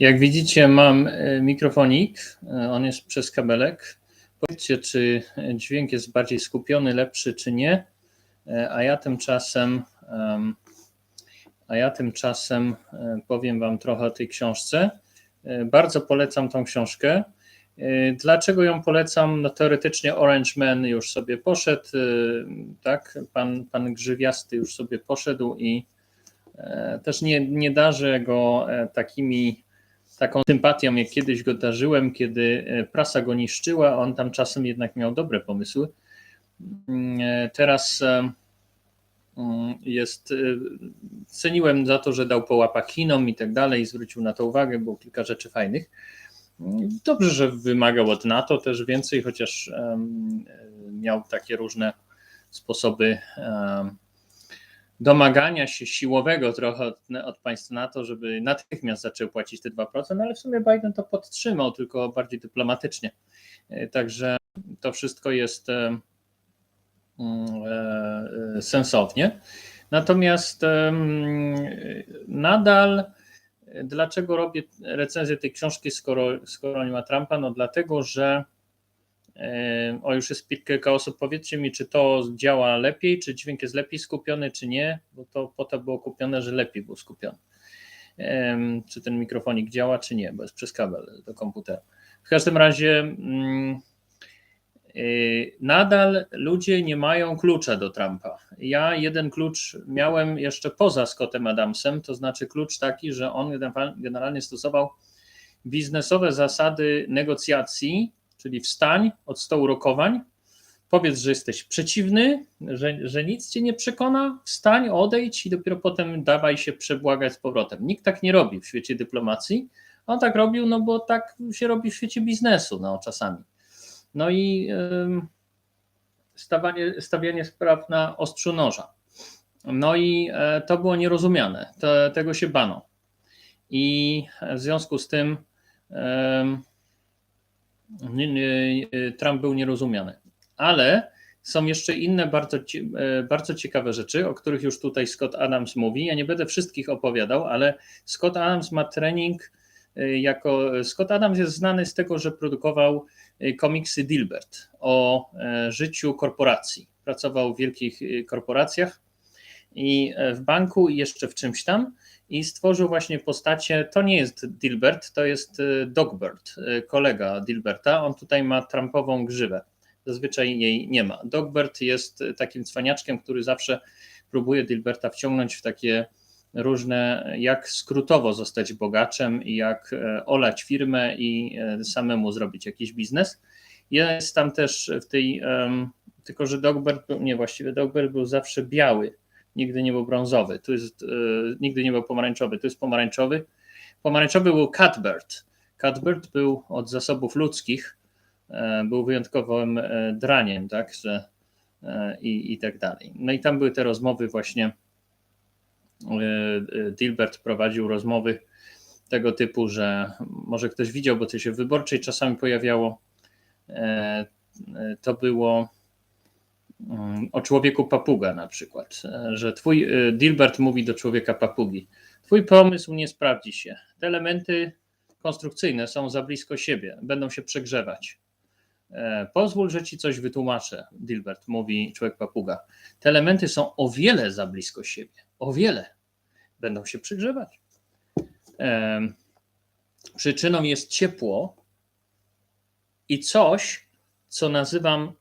Jak widzicie, mam e, mikrofonik. E, On jest przez kabelek. Powiedzcie, czy dźwięk jest bardziej skupiony, lepszy, czy nie. E, A ja tymczasem, em, a ja tymczasem powiem Wam trochę o tej książce. Bardzo polecam tą książkę. Dlaczego ją polecam? No teoretycznie Orange Man już sobie poszedł, tak? Pan, pan Grzywiasty już sobie poszedł i też nie, nie darzę go e, takimi taką sympatią, jak kiedyś go darzyłem, kiedy e, prasa go niszczyła, on tam czasem jednak miał dobre pomysły. Mm, e, Teraz e, mm, jest, ceniłem za to, że dał po łapach Chinom i tak dalej, zwrócił na to uwagę, było kilka rzeczy fajnych. Mm, Dobrze, że wymagał od NATO też więcej, chociaż miał takie różne sposoby domagania się siłowego trochę od, od państw NATO, żeby natychmiast zaczęły płacić te 2%, ale w sumie Biden to podtrzymał, tylko bardziej dyplomatycznie. E, Także to wszystko jest e, mm, e, sensownie. Natomiast em, nadal dlaczego robię recenzję tej książki, skoro, skoro nie ma Trumpa? No dlatego, że o, już jest kilka osób. Powiedzcie mi, czy to działa lepiej, czy dźwięk jest lepiej skupiony, czy nie, bo to po to było kupione, że lepiej był skupiony. Czy ten mikrofonik działa, czy nie, bo jest przez kabel do komputera. W każdym razie mm, y, nadal ludzie nie mają klucza do Trumpa. Ja jeden klucz miałem jeszcze poza Scottem Adamsem, to znaczy klucz taki, że on generalnie stosował biznesowe zasady negocjacji, czyli wstań od stołu rokowań, powiedz, że jesteś przeciwny, że, że nic cię nie przekona, wstań, odejdź i dopiero potem dawaj się przebłagać z powrotem. Nikt tak nie robi w świecie dyplomacji. On tak robił, no bo tak się robi w świecie biznesu, no czasami. No i ym, stawianie, spraw na ostrzu noża. No i e, to było nierozumiane, to, tego się bano. I w związku z tym Trump był nierozumiany. Ale są jeszcze inne bardzo, e, bardzo ciekawe rzeczy, o których już tutaj Scott Adams mówi. Ja nie będę wszystkich opowiadał, ale Scott Adams ma trening e, jako. Scott Adams jest znany z tego, że produkował e, komiksy Dilbert o e, życiu korporacji. Pracował w wielkich e, korporacjach i e, w banku i jeszcze w czymś tam i stworzył właśnie postacie, to nie jest Dilbert, to jest e, Dogbert, e, kolega Dilberta, on tutaj ma Trumpową grzywę, zazwyczaj jej nie ma. Dogbert jest e, takim cwaniaczkiem, który zawsze próbuje Dilberta wciągnąć w takie różne, jak skrótowo zostać bogaczem i jak olać firmę i samemu zrobić jakiś biznes. Jest tam też w tej, tylko że Dogbert, był- nie właściwie Dogbert był zawsze biały, nigdy nie był brązowy, tu jest, e, nigdy nie był pomarańczowy, tu jest pomarańczowy. Pomarańczowy był Cuthbert. Cuthbert był od zasobów ludzkich, e, był wyjątkowym e, draniem, tak, że, i, i tak dalej. No i tam były te rozmowy właśnie, Dilbert prowadził rozmowy tego typu, że może ktoś widział, bo to się w wyborczej czasami pojawiało, to było o człowieku papuga na przykład, e, że twój e, Dilbert mówi do człowieka papugi, twój pomysł nie sprawdzi się, te elementy konstrukcyjne są za blisko siebie, będą się przegrzewać. E, Pozwól, że ci coś wytłumaczę, Dilbert, mówi człowiek papuga. Te elementy są o wiele za blisko siebie, o wiele. Będą się przegrzewać. Przyczyną jest ciepło i coś, co nazywam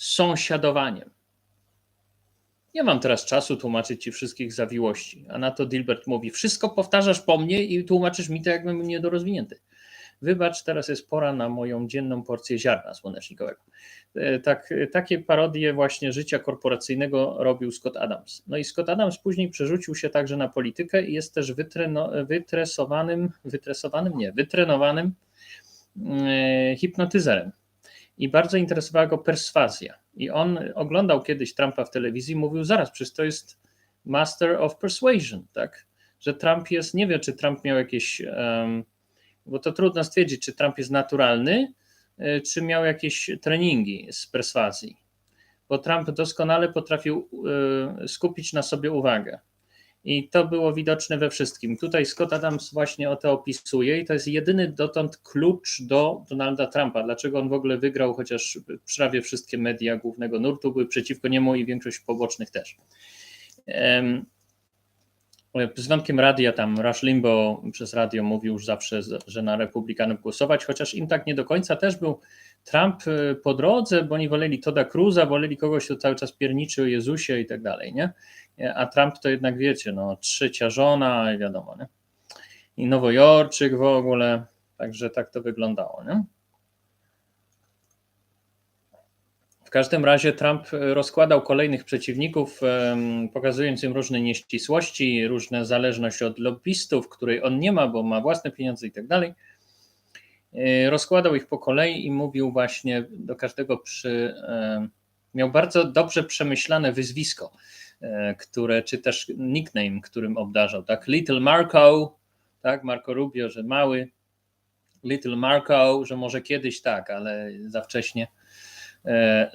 sąsiadowaniem. Nie mam teraz czasu tłumaczyć ci wszystkich zawiłości, a na to Dilbert mówi: Wszystko powtarzasz po mnie i tłumaczysz mi to, jakbym niedorozwinięty. Wybacz, teraz jest pora na moją dzienną porcję ziarna słonecznikowego. E, Tak, takie parodie właśnie życia korporacyjnego robił Scott Adams. No i Scott Adams później przerzucił się także na politykę i jest też wytreno, wytresowanym, wytresowanym, nie, wytrenowanym e, hipnotyzerem. I bardzo interesowała go perswazja. I on oglądał kiedyś Trumpa w telewizji i mówił, zaraz, przecież to jest master of persuasion, tak? Że Trump jest, nie wie, czy Trump miał jakieś, em, bo to trudno stwierdzić, czy Trump jest naturalny, e, czy miał jakieś treningi z perswazji. Bo Trump doskonale potrafił e, skupić na sobie uwagę. I to było widoczne we wszystkim. Tutaj Scott Adams właśnie o to opisuje i to jest jedyny dotąd klucz do Donalda Trumpa. Dlaczego on w ogóle wygrał, chociaż prawie wszystkie media głównego nurtu były przeciwko niemu i większość pobocznych też. Z wyjątkiem radia, tam Rush Limbo przez radio mówił już zawsze, że na republikanów głosować, chociaż im tak nie do końca też był Trump y, po drodze, bo oni woleli Toda Cruza, woleli kogoś, kto cały czas pierniczy o Jezusie i tak dalej, nie? A Trump to jednak wiecie, no trzecia żona i wiadomo, nie? I Nowojorczyk w ogóle, także tak to wyglądało, nie? W każdym razie Trump rozkładał kolejnych przeciwników, pokazując im różne nieścisłości, różne zależność od lobbystów, której on nie ma, bo ma własne pieniądze i tak dalej. E, Rozkładał ich po kolei i mówił właśnie do każdego przy. em, Miał bardzo dobrze przemyślane wyzwisko, e, które, czy też nickname, którym obdarzał, tak? Little Marco, tak? Marco Rubio, że mały. Little Marco, że może kiedyś tak, ale za wcześnie.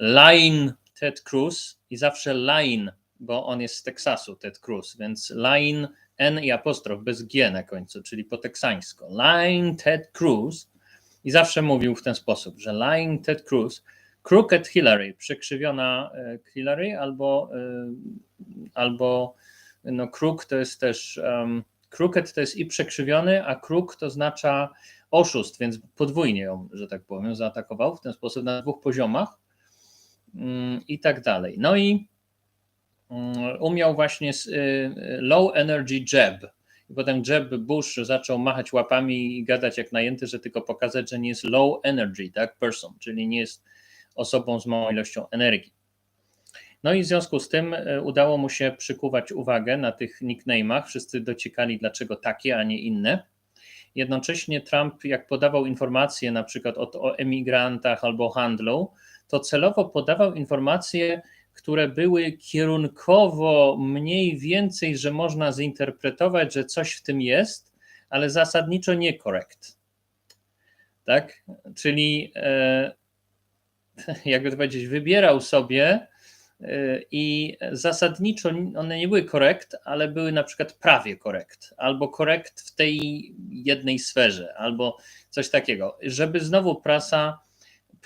Line Ted Cruz i zawsze Line, bo on jest z Teksasu, Ted Cruz, więc Line N i apostrof bez G na końcu, czyli po teksańsko. Line Ted Cruz i zawsze mówił w ten sposób, że Line Ted Cruz, Crooked Hillary, przekrzywiona e, Hillary, albo, e, albo no crook to jest też, um, crooked to jest i przekrzywiony, a crook to oznacza oszust, więc podwójnie ją, że tak powiem, zaatakował w ten sposób na dwóch poziomach mm, i tak dalej. No i mm, umiał właśnie z, y, low energy jab. I potem Jeb Bush zaczął machać łapami i gadać jak najęty, że tylko pokazać, że nie jest low energy, tak, person, czyli nie jest osobą z małą ilością energii. No i w związku z tym e, udało mu się przykuwać uwagę na tych nickname'ach. Wszyscy dociekali, dlaczego takie, a nie inne. Jednocześnie Trump, jak podawał informacje na przykład o, o emigrantach albo handlu, to celowo podawał informacje, które były kierunkowo mniej więcej, że można zinterpretować, że coś w tym jest, ale zasadniczo nie korekt. Tak? Czyli e, jakby to powiedzieć, wybierał sobie e, i zasadniczo one nie były korekt, ale były na przykład prawie korekt, albo korekt w tej jednej sferze, albo coś takiego, żeby znowu prasa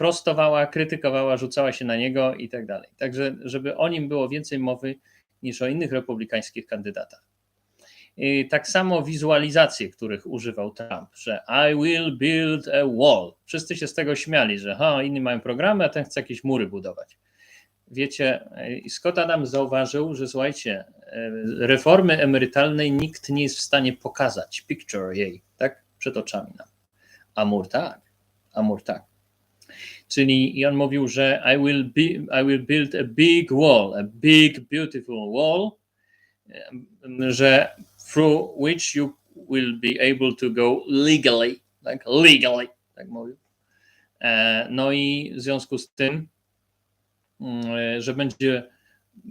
prostowała, krytykowała, rzucała się na niego i tak dalej. Także, żeby o nim było więcej mowy niż o innych republikańskich kandydatach. Tak samo wizualizacje, których używał Trump, że I will build a wall. Wszyscy się z tego śmiali, że ha, inni mają programy, a ten chce jakieś mury budować. Wiecie, Scott Adams zauważył, że słuchajcie, reformy emerytalnej nikt nie jest w stanie pokazać, picture jej, tak, przed oczami nam. A mur tak, a mur tak. Czyli i on mówił, że I will, be, I will build a big wall, a big, beautiful wall, że through which you will be able to go legally, tak, legally, tak mówił. E, No i w związku z tym, mm, że będzie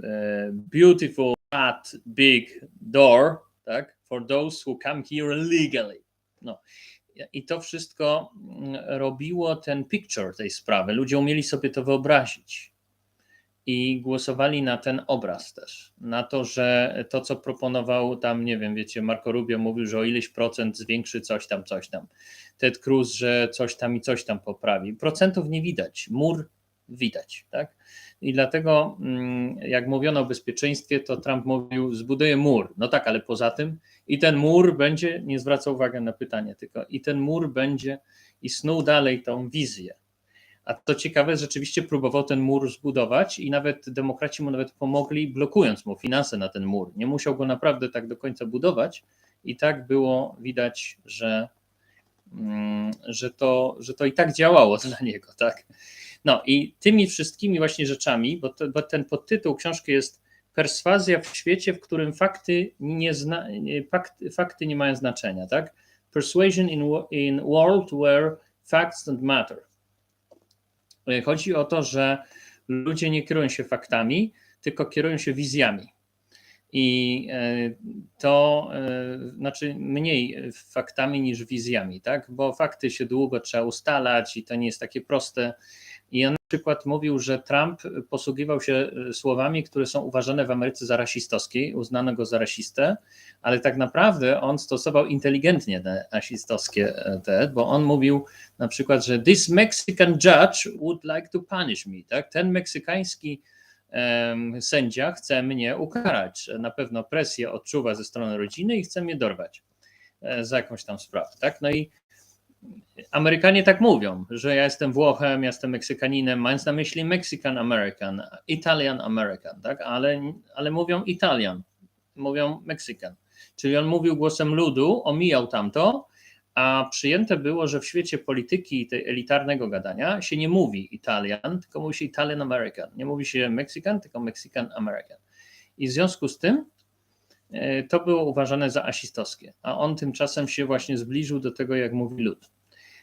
e, beautiful, fat, big door, tak, for those who come here legally. No. I to wszystko mm, robiło ten picture tej sprawy. Ludzie umieli sobie to wyobrazić i głosowali na ten obraz też. Na to, że to, co proponował tam, nie wiem, wiecie, Marco Rubio mówił, że o ileś procent zwiększy coś tam, coś tam. Ted Cruz, że coś tam i coś tam poprawi. Procentów nie widać, mur widać, tak? I dlatego, mm, jak mówiono o bezpieczeństwie, to Trump mówił, zbuduję mur. No tak, ale poza tym i ten mur będzie, nie zwraca uwagi na pytanie, tylko i ten mur będzie i snuł dalej tą wizję. A to ciekawe, rzeczywiście próbował ten mur zbudować i nawet demokraci mu nawet pomogli, blokując mu finanse na ten mur. Nie musiał go naprawdę tak do końca budować i tak było widać, że, że, to, że to i tak działało dla niego, tak. No i tymi wszystkimi właśnie rzeczami, bo, to, bo ten podtytuł książki jest Perswazja w świecie, w którym fakty nie, zna, fakty, fakty nie mają znaczenia, tak? Persuasion in, in world where facts don't matter. Chodzi o to, że ludzie nie kierują się faktami, tylko kierują się wizjami. I e, to e, znaczy mniej faktami niż wizjami, tak? Bo fakty się długo trzeba ustalać i to nie jest takie proste. I one przykład mówił, że Trump posługiwał się słowami, które są uważane w Ameryce za rasistowskie, uznano go za rasistę, ale tak naprawdę on stosował inteligentnie te rasistowskie te, bo on mówił na przykład, że this Mexican judge would like to punish me, tak? Ten meksykański sędzia chce mnie ukarać, na pewno presję odczuwa ze strony rodziny i chce mnie dorwać e, za jakąś tam sprawę, tak? No i Amerykanie tak mówią, że ja jestem Włochem, ja jestem Meksykaninem, mając na myśli Mexican American, Italian American, tak? ale, ale mówią Italian, mówią Mexican. Czyli on mówił głosem ludu, omijał tamto, a przyjęte było, że w świecie polityki tej elitarnego gadania się nie mówi Italian, tylko mówi się Italian American. Nie mówi się Mexican, tylko Mexican American. I w związku z tym e, to było uważane za asistowskie, a on tymczasem się właśnie zbliżył do tego, jak mówi lud.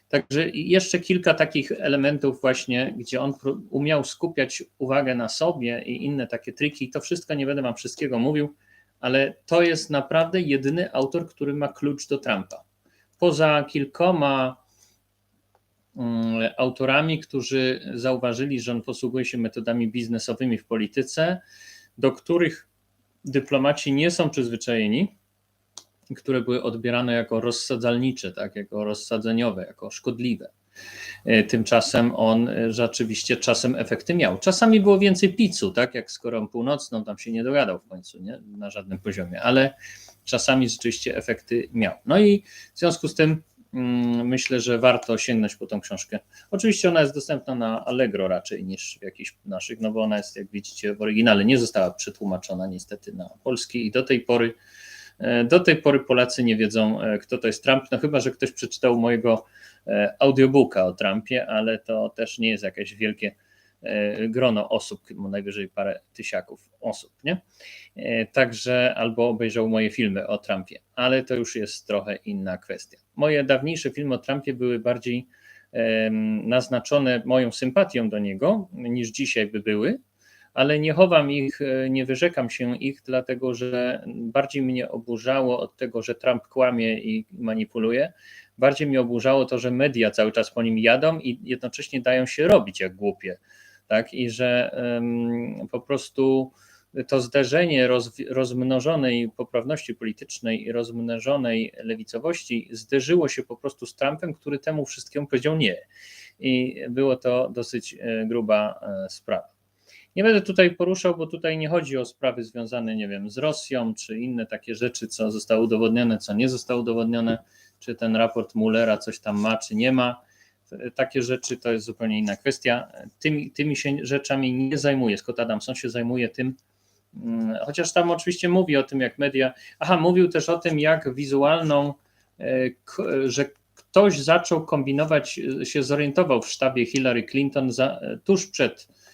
Także jeszcze kilka takich elementów właśnie, gdzie on umiał skupiać uwagę na sobie i inne takie triki. To wszystko nie będę wam wszystkiego mówił, ale to jest naprawdę jedyny autor, który ma klucz do Trumpa. Poza kilkoma mm, autorami, którzy zauważyli, że on posługuje się metodami biznesowymi w polityce, do których dyplomaci nie są przyzwyczajeni, które były odbierane jako rozsadzalnicze, tak, jako rozsadzeniowe, jako szkodliwe. E, tymczasem on e, rzeczywiście czasem efekty miał. Czasami było więcej pizzu, tak jak z Koreą Północną, tam się nie dogadał w końcu, nie? na żadnym poziomie, ale czasami rzeczywiście efekty miał. No i w związku z tym mm, myślę, że warto sięgnąć po tą książkę. Oczywiście ona jest dostępna na Allegro raczej niż w jakichś naszych, no bo ona jest, jak widzicie, w oryginale nie została przetłumaczona niestety na polski i do tej pory E, do tej pory Polacy nie wiedzą, kto to jest Trump, no chyba, że ktoś przeczytał mojego audiobooka o Trumpie, ale to też nie jest jakieś wielkie grono osób, najwyżej parę tysiaków osób, nie? Także albo obejrzał moje filmy o Trumpie, ale to już jest trochę inna kwestia. Moje dawniejsze filmy o Trumpie były bardziej naznaczone moją sympatią do niego niż dzisiaj by były, ale nie chowam ich, e, nie wyrzekam się ich, dlatego że bardziej mnie oburzało od tego, że Trump kłamie i manipuluje. Bardziej mnie oburzało to, że media cały czas po nim jadą i jednocześnie dają się robić jak głupie. Tak? I że um, po prostu to zderzenie roz, rozmnożonej poprawności politycznej i rozmnożonej lewicowości zderzyło się po prostu z Trumpem, który temu wszystkiemu powiedział nie. I było to dosyć e, gruba e, sprawa. Nie będę tutaj poruszał, bo tutaj nie chodzi o sprawy związane, nie wiem, z Rosją, czy inne takie rzeczy, co zostało udowodnione, co nie zostało udowodnione, czy ten raport Mullera coś tam ma, czy nie ma. Takie rzeczy to jest zupełnie inna kwestia. Tymi, tymi się rzeczami nie zajmuje. Scott Adamson się zajmuje tym, mm, chociaż tam oczywiście mówi o tym, jak media. Aha, mówił też o tym, jak wizualną, e, że ktoś zaczął kombinować, się zorientował w sztabie Hillary Clinton za, tuż przed E,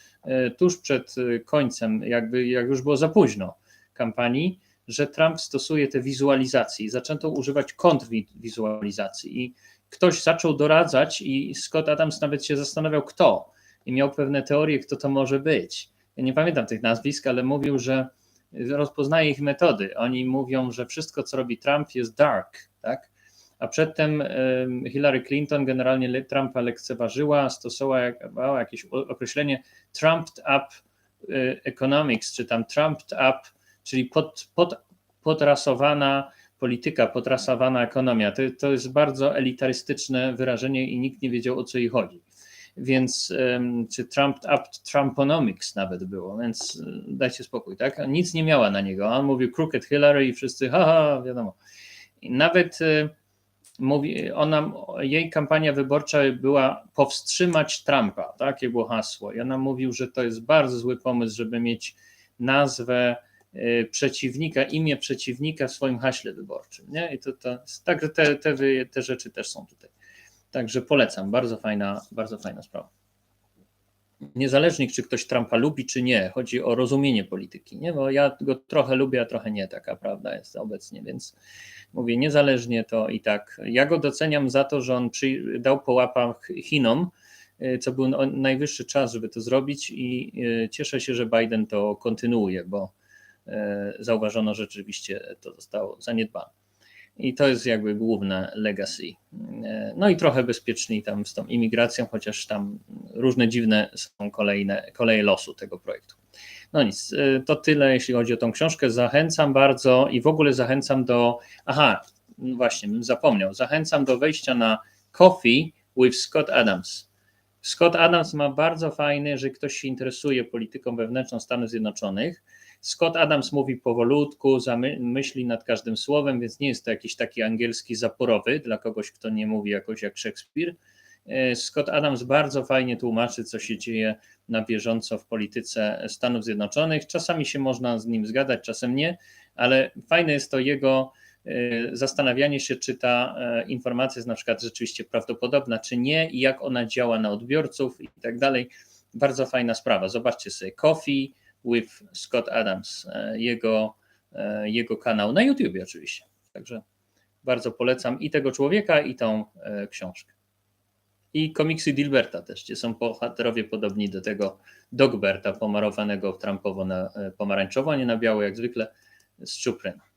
tuż przed e, końcem, jakby jak już było za późno kampanii, że Trump stosuje te wizualizacje. Zaczęto używać kontrwizualizacji i ktoś zaczął doradzać i Scott Adams nawet się zastanawiał kto i miał pewne teorie, kto to może być. Ja nie pamiętam tych nazwisk, ale mówił, że rozpoznaje ich metody. Oni mówią, że wszystko, co robi Trump jest dark, tak? A przedtem Hillary Clinton generalnie Trumpa lekceważyła, stosowała jakieś określenie trumped up y, economics, czy tam trumped up, czyli pod, pod, podrasowana polityka, podrasowana ekonomia. To, to jest bardzo elitarystyczne wyrażenie i nikt nie wiedział o co jej chodzi. Więc czy trumped up Trumponomics nawet było, więc y, dajcie spokój, tak? Nic nie miała na niego. On mówił crooked Hillary i wszyscy, haha, wiadomo. I nawet y, mówi, ona, jej kampania wyborcza była powstrzymać Trumpa, takie było hasło. I ona mówił, że to jest bardzo zły pomysł, żeby mieć nazwę y, przeciwnika, imię przeciwnika w swoim haśle wyborczym. Nie? I to, to, także te, te, te rzeczy też są tutaj. Także polecam, bardzo fajna, bardzo fajna sprawa. Niezależnie, czy ktoś Trumpa lubi, czy nie, chodzi o rozumienie polityki, nie? bo ja go trochę lubię, a trochę nie, taka prawda jest obecnie, więc mówię, niezależnie to i tak. Ja go doceniam za to, że on przy, dał po łapach Chinom, y, co był najwyższy czas, żeby to zrobić i y, cieszę się, że Biden to kontynuuje, bo y, zauważono, że rzeczywiście to zostało zaniedbane. I to jest jakby główne legacy. No i trochę bezpieczniej tam z tą imigracją, chociaż tam różne dziwne są kolejne, koleje losu tego projektu. No nic, y, to tyle, jeśli chodzi o tą książkę. Zachęcam bardzo i w ogóle zachęcam do. Aha, właśnie, bym zapomniał. Zachęcam do wejścia na Coffee with Scott Adams. Scott Adams ma bardzo fajny, jeżeli ktoś się interesuje polityką wewnętrzną Stanów Zjednoczonych. Scott Adams mówi powolutku, myśli nad każdym słowem, więc nie jest to jakiś taki angielski zaporowy dla kogoś, kto nie mówi jakoś jak Szekspir. E, Scott Adams bardzo fajnie tłumaczy, co się dzieje na bieżąco w polityce Stanów Zjednoczonych. Czasami się można z nim zgadzać, czasem nie, ale fajne jest to jego e, zastanawianie się, czy ta e, informacja jest na przykład rzeczywiście prawdopodobna, czy nie, i jak ona działa na odbiorców i tak dalej. Bardzo fajna sprawa. Zobaczcie sobie Coffee with Scott Adams, e, jego, e, jego kanał na YouTube oczywiście. Także bardzo polecam i tego człowieka, i tą e, książkę. I komiksy Dilberta też, gdzie są bohaterowie podobni do tego Dogberta, pomarowanego Trumpowo na pomarańczowo, a nie na biało jak zwykle z Czupryna.